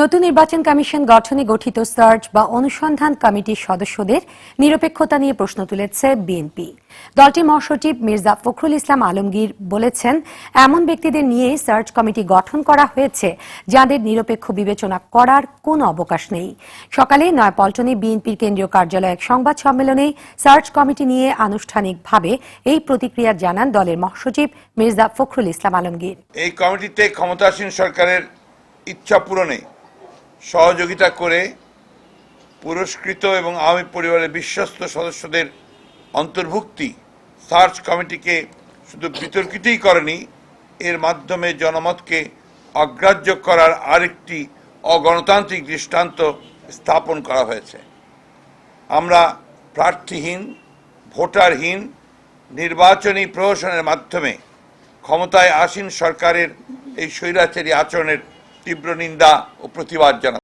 নতুন নির্বাচন কমিশন গঠনে গঠিত সার্চ বা অনুসন্ধান কমিটির সদস্যদের নিরপেক্ষতা নিয়ে প্রশ্ন তুলেছে বিএনপি। দলটির মহাসচিব মির্জা ফখরুল ইসলাম আলমগীর বলেছেন, এমন ব্যক্তিদের নিয়ে সার্চ কমিটি গঠন করা হয়েছে যাদের নিরপেক্ষ বিবেচনা করার কোনো অবকাশ নেই। সকালে নয়াপল্টনে বিএনপির কেন্দ্রীয় কার্যালয়ে এক সংবাদ সম্মেলনে সার্চ কমিটি নিয়ে আনুষ্ঠানিকভাবে এই প্রতিক্রিয়া জানান দলের মহাসচিব মির্জা ফখরুল ইসলাম আলমগীর। এই কমিটিতে ক্ষমতাসীন সরকারের ইচ্ছা পূরণে সহযোগিতা করে পুরস্কৃত এবং আওয়ামী পরিবারের বিশ্বস্ত সদস্যদের অন্তর্ভুক্তি সার্চ কমিটিকে শুধু বিতর্কিতই করেনি, এর মাধ্যমে জনমতকে অগ্রাহ্য করার আরেকটি অগণতান্ত্রিক দৃষ্টান্ত স্থাপন করা হয়েছে। আমরা প্রার্থীহীন, ভোটারহীন, নির্বাচনী প্রহসনের মাধ্যমে ক্ষমতায় আসীন সরকারের এই স্বৈরাচারী আচরণের তীব্র নিন্দা ও প্রতিবাদ জানাই